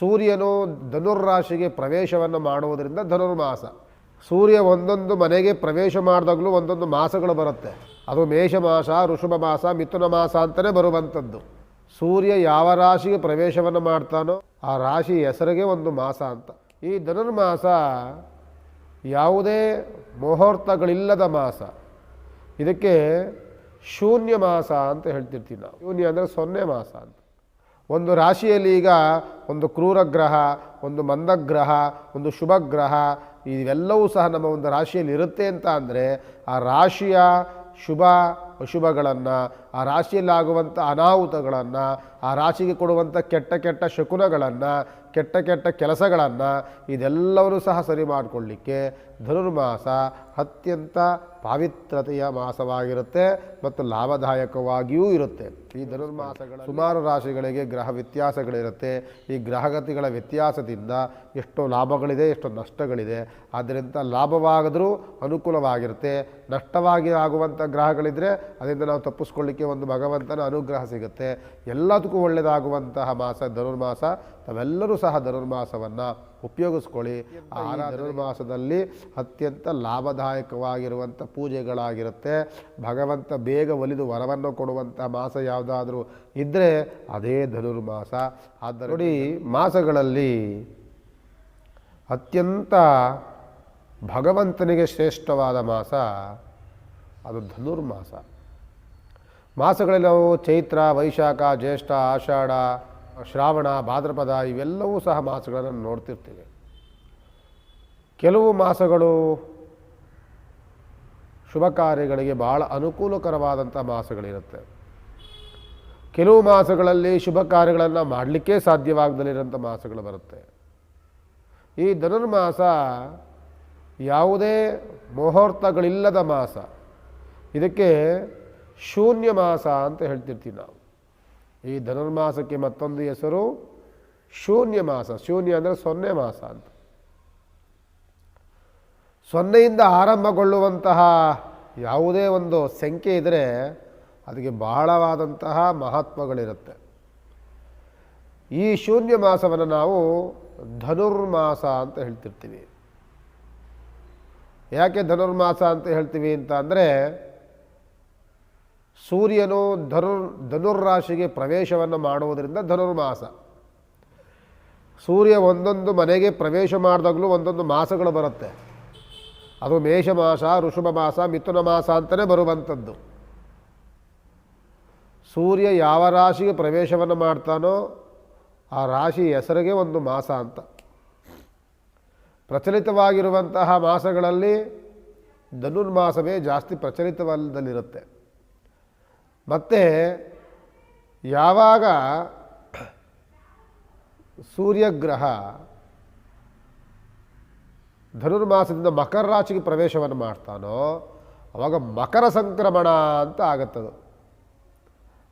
ಸೂರ್ಯನು ಧನುರ್ರಾಶಿಗೆ ಪ್ರವೇಶವನ್ನು ಮಾಡುವುದರಿಂದ ಧನುರ್ಮಾಸ. ಸೂರ್ಯ ಒಂದೊಂದು ಮನೆಗೆ ಪ್ರವೇಶ ಮಾಡಿದಾಗಲೂ ಒಂದೊಂದು ಮಾಸಗಳು ಬರುತ್ತೆ. ಅದು ಮೇಷ ಮಾಸ ಋಷಭ ಮಾಸ ಮಿಥುನ ಮಾಸ ಅಂತಲೇ ಬರುವಂಥದ್ದು. ಸೂರ್ಯ ಯಾವ ರಾಶಿಗೆ ಪ್ರವೇಶವನ್ನು ಮಾಡ್ತಾನೋ ಆ ರಾಶಿ ಹೆಸರಿಗೆ ಒಂದು ಮಾಸ ಅಂತ. ಈ ಧನುರ್ಮಾಸ ಯಾವುದೇ ಮುಹೂರ್ತಗಳಿಲ್ಲದ ಮಾಸ. ಇದಕ್ಕೆ ಶೂನ್ಯ ಮಾಸ ಅಂತ ಹೇಳ್ತಿರ್ತೀವಿ ನಾವು. ಶೂನ್ಯ ಅಂದರೆ ಸೊನ್ನೆ ಮಾಸ ಅಂತ. ಒಂದು ರಾಶಿಯಲ್ಲಿ ಈಗ ಒಂದು ಕ್ರೂರ ಗ್ರಹ, ಒಂದು ಮಂದಗ್ರಹ, ಒಂದು ಶುಭ ಗ್ರಹ ಇವೆಲ್ಲವೂ ಸಹ ನಮ್ಮ ಒಂದು ರಾಶಿಯಲ್ಲಿ ಇರುತ್ತೆ ಅಂತ ಅಂದರೆ ಆ ರಾಶಿಯ ಶುಭ ಅಶುಭಗಳನ್ನು, ಆ ರಾಶಿಯಲ್ಲಿ ಆಗುವಂಥ ಅನಾಹುತಗಳನ್ನು, ಆ ರಾಶಿಗೆ ಕೊಡುವಂಥ ಕೆಟ್ಟ ಕೆಟ್ಟ ಶಕುನಗಳನ್ನು, ಕೆಟ್ಟ ಕೆಟ್ಟ ಕೆಲಸಗಳನ್ನು, ಇದೆಲ್ಲವನ್ನೂ ಸಹ ಸರಿ ಮಾಡಿಕೊಳ್ಳಿಕ್ಕೆ ಧನುರ್ಮಾಸ ಅತ್ಯಂತ ಪಾವಿತ್ರತೆಯ ಮಾಸವಾಗಿರುತ್ತೆ ಮತ್ತು ಲಾಭದಾಯಕವಾಗಿಯೂ ಇರುತ್ತೆ. ಈ ಧನುರ್ಮಾಸಗಳ ಸುಮಾರು ರಾಶಿಗಳಿಗೆ ಗ್ರಹ ವ್ಯತ್ಯಾಸಗಳಿರುತ್ತೆ. ಈ ಗ್ರಹಗತಿಗಳ ವ್ಯತ್ಯಾಸದಿಂದ ಎಷ್ಟೋ ಲಾಭಗಳಿದೆ, ಎಷ್ಟೋ ನಷ್ಟಗಳಿದೆ. ಆದ್ದರಿಂದ ಲಾಭವಾಗದರೂ ಅನುಕೂಲವಾಗಿರುತ್ತೆ. ನಷ್ಟವಾಗಿ ಆಗುವಂಥ ಗ್ರಹಗಳಿದ್ದರೆ ಅದರಿಂದ ನಾವು ತಪ್ಪಿಸ್ಕೊಳ್ಳಿಕ್ಕೆ ಒಂದು ಭಗವಂತನ ಅನುಗ್ರಹ ಸಿಗುತ್ತೆ. ಎಲ್ಲದಕ್ಕೂ ಒಳ್ಳೆಯದಾಗುವಂತಹ ಮಾಸ ಧನುರ್ಮಾಸ. ತಾವೆಲ್ಲರೂ ಸಹ ಧನುರ್ಮಾಸವನ್ನು ಉಪಯೋಗಿಸ್ಕೊಳ್ಳಿ. ಆ ಧನುರ್ಮಾಸದಲ್ಲಿ ಅತ್ಯಂತ ಲಾಭದಾಯಕವಾಗಿರುವಂಥ ಪೂಜೆಗಳಾಗಿರುತ್ತೆ. ಭಗವಂತ ಬೇಗ ಒಲಿದು ವರವನ್ನು ಕೊಡುವಂಥ ಮಾಸ ಯಾವುದಾದ್ರೂ ಇದ್ದರೆ ಅದೇ ಧನುರ್ಮಾಸ. ಆದ್ದರಿಂದ ನೋಡಿ ಮಾಸಗಳಲ್ಲಿ ಅತ್ಯಂತ ಭಗವಂತನಿಗೆ ಶ್ರೇಷ್ಠವಾದ ಮಾಸ ಅದು ಧನುರ್ಮಾಸ. ಮಾಸಗಳಲ್ಲಿ ನಾವು ಚೈತ್ರ ವೈಶಾಖ ಜ್ಯೇಷ್ಠ ಆಷಾಢ ಶ್ರಾವಣ, ಭಾದ್ರಪದ ಇವೆಲ್ಲವೂ ಸಹ ಮಾಸಗಳನ್ನು ನೋಡ್ತಿರ್ತೀವಿ. ಕೆಲವು ಮಾಸಗಳು ಶುಭ ಕಾರ್ಯಗಳಿಗೆ ಭಾಳ ಅನುಕೂಲಕರವಾದಂಥ ಮಾಸಗಳಿರುತ್ತೆ. ಕೆಲವು ಮಾಸಗಳಲ್ಲಿ ಶುಭ ಕಾರ್ಯಗಳನ್ನು ಮಾಡಲಿಕ್ಕೆ ಸಾಧ್ಯವಾಗದಲ್ಲಿರೋಂಥ ಮಾಸಗಳು ಬರುತ್ತೆ. ಈ ಧನುರ್ಮಾಸ ಯಾವುದೇ ಮುಹೂರ್ತಗಳಿಲ್ಲದ ಮಾಸ. ಇದಕ್ಕೆ ಶೂನ್ಯ ಮಾಸ ಅಂತ ಹೇಳ್ತಿರ್ತೀವಿ ನಾವು. ಈ ಧನುರ್ಮಾಸಕ್ಕೆ ಮತ್ತೊಂದು ಹೆಸರು ಶೂನ್ಯ ಮಾಸ ಶೂನ್ಯ ಅಂದರೆ ಸೊನ್ನೆ ಮಾಸ ಅಂತ. ಸೊನ್ನೆಯಿಂದ ಆರಂಭಗೊಳ್ಳುವಂತಹ ಯಾವುದೇ ಒಂದು ಸಂಖ್ಯೆ ಇದ್ದರೆ ಅದಕ್ಕೆ ಬಹಳವಾದಂತಹ ಮಹತ್ವಗಳಿರುತ್ತೆ ಈ ಶೂನ್ಯ ಮಾಸವನ್ನು ನಾವು ಧನುರ್ಮಾಸ ಅಂತ ಹೇಳ್ತಿರ್ತೀವಿ. ಯಾಕೆ ಧನುರ್ಮಾಸ ಅಂತ ಹೇಳ್ತೀವಿ ಅಂತ ಅಂದರೆ ಸೂರ್ಯನು ಧನುರ್ ಧನುರ್ರಾಶಿಗೆ ಪ್ರವೇಶವನ್ನು ಮಾಡುವುದರಿಂದ ಧನುರ್ಮಾಸ. ಸೂರ್ಯ ಒಂದೊಂದು ಮನೆಗೆ ಪ್ರವೇಶ ಮಾಡಿದಾಗಲೂ ಒಂದೊಂದು ಮಾಸಗಳು ಬರುತ್ತೆ. ಅದು ಮೇಷ ಮಾಸ ಋಷಭ ಮಾಸ ಮಿಥುನ ಮಾಸ ಅಂತಲೇ ಬರುವಂಥದ್ದು. ಸೂರ್ಯ ಯಾವ ರಾಶಿಗೆ ಪ್ರವೇಶವನ್ನು ಮಾಡ್ತಾನೋ ಆ ರಾಶಿ ಹೆಸರಿಗೆ ಒಂದು ಮಾಸ ಅಂತ. ಪ್ರಚಲಿತವಾಗಿರುವಂತಹ ಮಾಸಗಳಲ್ಲಿ ಧನುರ್ಮಾಸವೇ ಜಾಸ್ತಿ ಪ್ರಚಲಿತವಲ್ಲದಲ್ಲಿರುತ್ತೆ. ಮತ್ತು ಯಾವಾಗ ಸೂರ್ಯಗ್ರಹ ಧನುರ್ಮಾಸದಿಂದ ಮಕರ ರಾಶಿಗೆ ಪ್ರವೇಶವನ್ನು ಮಾಡ್ತಾನೋ, ಅವಾಗ ಮಕರ ಸಂಕ್ರಮಣ ಅಂತ ಆಗತ್ತದು.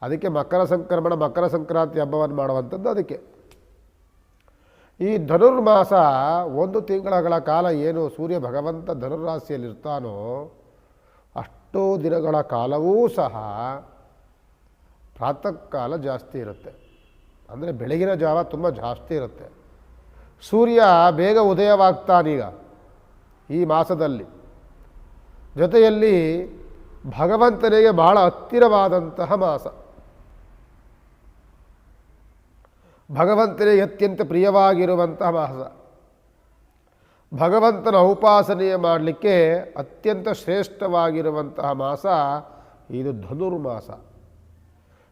ಅದಕ್ಕೆ ಮಕರ ಸಂಕ್ರಮಣ, ಮಕರ ಸಂಕ್ರಾಂತಿ ಹಬ್ಬವನ್ನು ಮಾಡುವಂಥದ್ದು ಅದಕ್ಕೆ. ಈ ಧನುರ್ಮಾಸ ಒಂದು ತಿಂಗಳ ಕಾಲ ಏನು ಸೂರ್ಯ ಭಗವಂತ ಧನುರ್ರಾಶಿಯಲ್ಲಿರ್ತಾನೋ, ಅಷ್ಟೋ ದಿನಗಳ ಕಾಲವೂ ಸಹ ಪ್ರಾತಃ ಕಾಲ ಜಾಸ್ತಿ ಇರುತ್ತೆ. ಅಂದರೆ ಬೆಳಗಿನ ಜಾವ ತುಂಬ ಜಾಸ್ತಿ ಇರುತ್ತೆ. ಸೂರ್ಯ ಬೇಗ ಉದಯವಾಗ್ತಾನೀಗ ಈ ಮಾಸದಲ್ಲಿ. ಜೊತೆಯಲ್ಲಿ ಭಗವಂತನಿಗೆ ಬಹಳ ಹತ್ತಿರವಾದಂತಹ ಮಾಸ. ಭಗವಂತನಿಗೆ ಅತ್ಯಂತ ಪ್ರಿಯವಾಗಿರುವಂತಹ ಮಾಸ. ಭಗವಂತನ ಉಪಾಸನೆಯ ಮಾಡಲಿಕ್ಕೆ ಅತ್ಯಂತ ಶ್ರೇಷ್ಠವಾಗಿರುವಂತಹ ಮಾಸ ಇದು ಧನುರ್ಮಾಸ.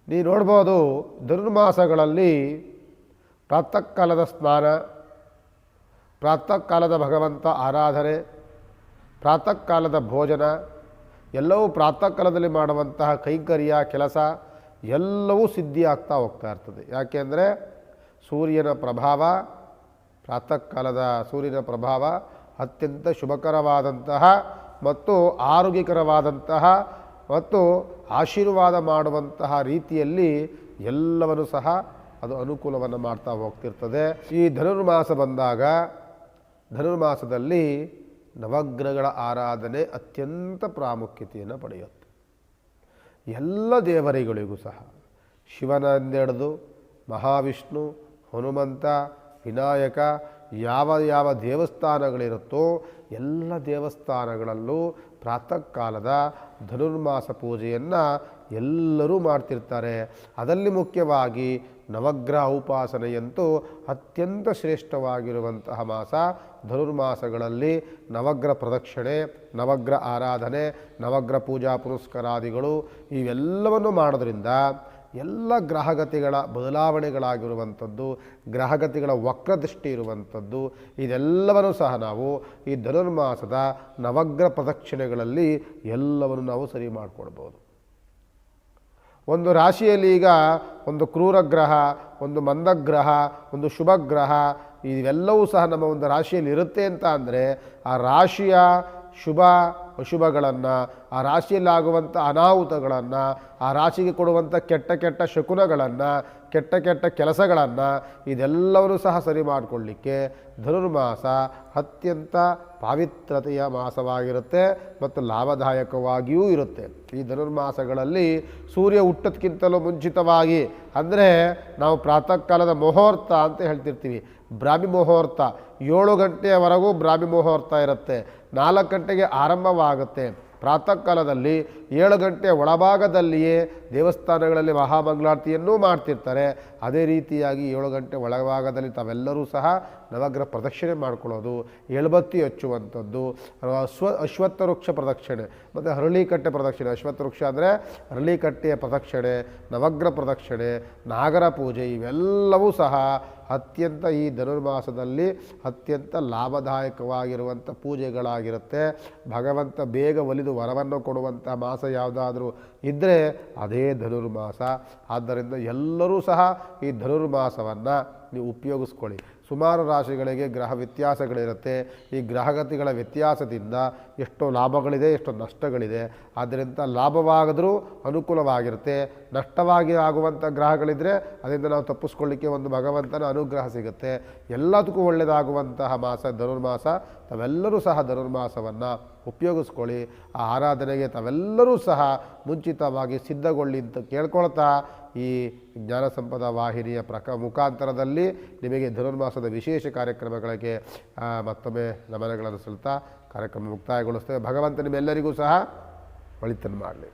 ನೀವು ನೋಡ್ಬೋದು ಧನುರ್ಮಾಸಗಳಲ್ಲಿ ಪ್ರಾತಃಕಾಲದ ಸ್ನಾನ, ಪ್ರಾತಃಕಾಲದ ಭಗವಂತ ಆರಾಧನೆ, ಪ್ರಾತಃಕಾಲದ ಭೋಜನ, ಎಲ್ಲವೂ ಪ್ರಾತಃ ಕಾಲದಲ್ಲಿ ಮಾಡುವಂತಹ ಕೈಂಕರ್ಯ, ಕೆಲಸ ಎಲ್ಲವೂ ಸಿದ್ಧಿ ಆಗ್ತಾ ಹೋಗ್ತಾ ಇರ್ತದೆ. ಯಾಕೆಂದರೆ ಸೂರ್ಯನ ಪ್ರಭಾವ, ಪ್ರಾತಃಕಾಲದ ಸೂರ್ಯನ ಪ್ರಭಾವ ಅತ್ಯಂತ ಶುಭಕರವಾದಂತಹ ಮತ್ತು ಆರೋಗ್ಯಕರವಾದಂತಹ ಮತ್ತು ಆಶೀರ್ವಾದ ಮಾಡುವಂತಹ ರೀತಿಯಲ್ಲಿ ಎಲ್ಲವನ್ನು ಸಹ ಅದು ಅನುಕೂಲವನ್ನು ಮಾಡ್ತಾ ಹೋಗ್ತಿರ್ತದೆ. ಈ ಧನುರ್ಮಾಸ ಬಂದಾಗ, ಧನುರ್ಮಾಸದಲ್ಲಿ ನವಗ್ರಹಗಳ ಆರಾಧನೆ ಅತ್ಯಂತ ಪ್ರಾಮುಖ್ಯತೆಯನ್ನು ಪಡೆಯುತ್ತೆ. ಎಲ್ಲ ದೇವರಿಗಳಿಗೂ ಸಹ ಶಿವನಂದೆಡದು ಮಹಾವಿಷ್ಣು, ಹನುಮಂತ, ವಿನಾಯಕ ಯಾವ ಯಾವ ದೇವಸ್ಥಾನಗಳಿರುತ್ತೋ ಎಲ್ಲ ದೇವಸ್ಥಾನಗಳಲ್ಲೂ ಪ್ರಾತಃ ಕಾಲದ ಧನುರ್ಮಾಸ ಪೂಜೆಯನ್ನು ಎಲ್ಲರೂ ಮಾಡ್ತಿರ್ತಾರೆ. ಅದರಲ್ಲಿ ಮುಖ್ಯವಾಗಿ ನವಗ್ರಹ ಉಪಾಸನೆಯಂತೂ ಅತ್ಯಂತ ಶ್ರೇಷ್ಠವಾಗಿರುವಂತಹ ಮಾಸ ಧನುರ್ಮಾಸಗಳಲ್ಲಿ ನವಗ್ರ ಪ್ರದಕ್ಷಿಣೆ ನವಗ್ರ ಆರಾಧನೆ ನವಗ್ರ ಪೂಜಾ ಪುರಸ್ಕಾರಾದಿಗಳು ಇವೆಲ್ಲವನ್ನು ಮಾಡೋದ್ರಿಂದ ಎಲ್ಲ ಗ್ರಹಗತಿಗಳ ಬದಲಾವಣೆಗಳಾಗಿರುವಂಥದ್ದು, ಗ್ರಹಗತಿಗಳ ವಕ್ರದೃಷ್ಟಿ ಇರುವಂಥದ್ದು, ಇದೆಲ್ಲವನ್ನು ಸಹ ನಾವು ಈ ಧನುರ್ಮಾಸದ ನವಗ್ರಹ ಪ್ರದಕ್ಷಿಣೆಗಳಲ್ಲಿ ಎಲ್ಲವನ್ನು ನಾವು ಸರಿ ಮಾಡಿಕೊಡ್ಬೋದು ಒಂದು ರಾಶಿಯಲ್ಲಿ ಈಗ ಒಂದು ಕ್ರೂರ ಗ್ರಹ, ಒಂದು ಮಂದಗ್ರಹ, ಒಂದು ಶುಭ ಗ್ರಹ, ಇವೆಲ್ಲವೂ ಸಹ ನಮ್ಮ ಒಂದು ರಾಶಿಯಲ್ಲಿ ಇರುತ್ತೆ ಅಂತ ಅಂದರೆ ಆ ರಾಶಿಯ ಶುಭ ಅಶುಭಗಳನ್ನು ಆ ರಾಶಿಯಲ್ಲಾಗುವಂಥ ಅನಾಹುತಗಳನ್ನು, ಆ ರಾಶಿಗೆ ಕೊಡುವಂಥ ಕೆಟ್ಟ ಕೆಟ್ಟ ಶಕುನಗಳನ್ನು, ಕೆಟ್ಟ ಕೆಟ್ಟ ಕೆಲಸಗಳನ್ನು ಇದೆಲ್ಲವನ್ನೂ ಸಹ ಸರಿ ಮಾಡಿಕೊಳ್ಳಿಕ್ಕೆ ಧನುರ್ಮಾಸ ಅತ್ಯಂತ ಪಾವಿತ್ರತೆಯ ಮಾಸವಾಗಿರುತ್ತೆ ಮತ್ತು ಲಾಭದಾಯಕವಾಗಿಯೂ ಇರುತ್ತೆ. ಈ ಧನುರ್ಮಾಸಗಳಲ್ಲಿ ಸೂರ್ಯ ಹುಟ್ಟೋದಕ್ಕಿಂತಲೂ ಮುಂಚಿತವಾಗಿ, ಅಂದರೆ ನಾವು ಪ್ರಾತಃ ಕಾಲದ ಮುಹೂರ್ತ ಅಂತ ಹೇಳ್ತಿರ್ತೀವಿ. ಬ್ರಾಹ್ಮಿ ಮುಹೂರ್ತ ಏಳು ಗಂಟೆಯವರೆಗೂ ಬ್ರಾಹ್ಮಿ ಮುಹೂರ್ತ ಇರುತ್ತೆ. ನಾಲ್ಕು ಗಂಟೆಗೆ ಆರಂಭವಾಗುತ್ತೆ. ಪ್ರಾತಃ ಕಾಲದಲ್ಲಿ ಏಳು ಗಂಟೆ ಒಳಭಾಗದಲ್ಲಿಯೇ ದೇವಸ್ಥಾನಗಳಲ್ಲಿ ಮಹಾಮಂಗಳಾರತಿಯನ್ನೂ ಮಾಡ್ತಿರ್ತಾರೆ. ಅದೇ ರೀತಿಯಾಗಿ ಏಳು ಗಂಟೆ ಒಳಭಾಗದಲ್ಲಿ ತಾವೆಲ್ಲರೂ ಸಹ ನವಗ್ರಹ ಪ್ರದಕ್ಷಿಣೆ ಮಾಡ್ಕೊಳ್ಳೋದು, ಎಳ್ಬತ್ತಿ ಹಚ್ಚುವಂಥದ್ದು ಅಶ್ವ ಅಶ್ವತ್ಥ ವೃಕ್ಷ ಪ್ರದಕ್ಷಿಣೆ. ಮತ್ತು ಹರಳಿಕಟ್ಟೆ ಪ್ರದಕ್ಷಿಣೆ ಅಶ್ವತ್ಥ ವೃಕ್ಷ ಅಂದರೆ ಹರಳಿಕಟ್ಟೆಯ ಪ್ರದಕ್ಷಿಣೆ, ನವಗ್ರಹ ಪ್ರದಕ್ಷಿಣೆ, ನಾಗರ ಪೂಜೆ, ಇವೆಲ್ಲವೂ ಸಹ ಅತ್ಯಂತ ಈ ಧನುರ್ಮಾಸದಲ್ಲಿ ಅತ್ಯಂತ ಲಾಭದಾಯಕವಾಗಿರುವಂಥ ಪೂಜೆಗಳಾಗಿರುತ್ತೆ. ಭಗವಂತ ಬೇಗ ಒಲಿದು ವರವನ್ನು ಕೊಡುವಂಥ ಮಾಸ ಯಾವುದಾದ್ರೂ ಇದ್ದರೆ ಅದೇ ಧನುರ್ಮಾಸ. ಆದ್ದರಿಂದ ಎಲ್ಲರೂ ಸಹ ಈ ಧನುರ್ಮಾಸವನ್ನು ನೀವು ಉಪಯೋಗಿಸ್ಕೊಳ್ಳಿ. ಸುಮಾರು ರಾಶಿಗಳಿಗೆ ಗ್ರಹ ವ್ಯತ್ಯಾಸಗಳಿರುತ್ತೆ. ಈ ಗ್ರಹಗತಿಗಳ ವ್ಯತ್ಯಾಸದಿಂದ ಎಷ್ಟೋ ಲಾಭಗಳಿದೆ, ಎಷ್ಟೋ ನಷ್ಟಗಳಿದೆ. ಆದ್ದರಿಂದ ಲಾಭವಾಗದರೂ ಅನುಕೂಲವಾಗಿರುತ್ತೆ. ನಷ್ಟವಾಗಿ ಆಗುವಂಥ ಗ್ರಹಗಳಿದ್ದರೆ ಅದರಿಂದ ನಾವು ತಪ್ಪಿಸ್ಕೊಳ್ಳಿಕ್ಕೆ ಒಂದು ಭಗವಂತನ ಅನುಗ್ರಹ ಸಿಗುತ್ತೆ. ಎಲ್ಲದಕ್ಕೂ ಒಳ್ಳೆಯದಾಗುವಂತಹ ಮಾಸ ಧನುರ್ಮಾಸ. ತಾವೆಲ್ಲರೂ ಸಹ ಧನುರ್ಮಾಸವನ್ನು ಉಪಯೋಗಿಸ್ಕೊಳ್ಳಿ. ಆ ಆರಾಧನೆಗೆ ತಾವೆಲ್ಲರೂ ಸಹ ಮುಂಚಿತವಾಗಿ ಸಿದ್ಧಗೊಳ್ಳಿ ಅಂತ ಕೇಳ್ಕೊಳ್ತಾ ಈ ಜ್ಞಾನ ಸಂಪದ ವಾಹಿನಿಯ ಪ್ರಕ ಮುಖಾಂತರದಲ್ಲಿ ನಿಮಗೆ ಧನುರ್ಮಾಸದ ವಿಶೇಷ ಕಾರ್ಯಕ್ರಮಗಳಿಗೆ ಮತ್ತೊಮ್ಮೆ ನಮನಗಳನ್ನು ಸಲ್ತಾ ಕಾರ್ಯಕ್ರಮ ಮುಕ್ತಾಯಗೊಳಿಸ್ತೇವೆ. ಭಗವಂತ ನಿಮ್ಮೆಲ್ಲರಿಗೂ ಸಹ ಒಳಿತನ್ನು ಮಾಡಲಿ.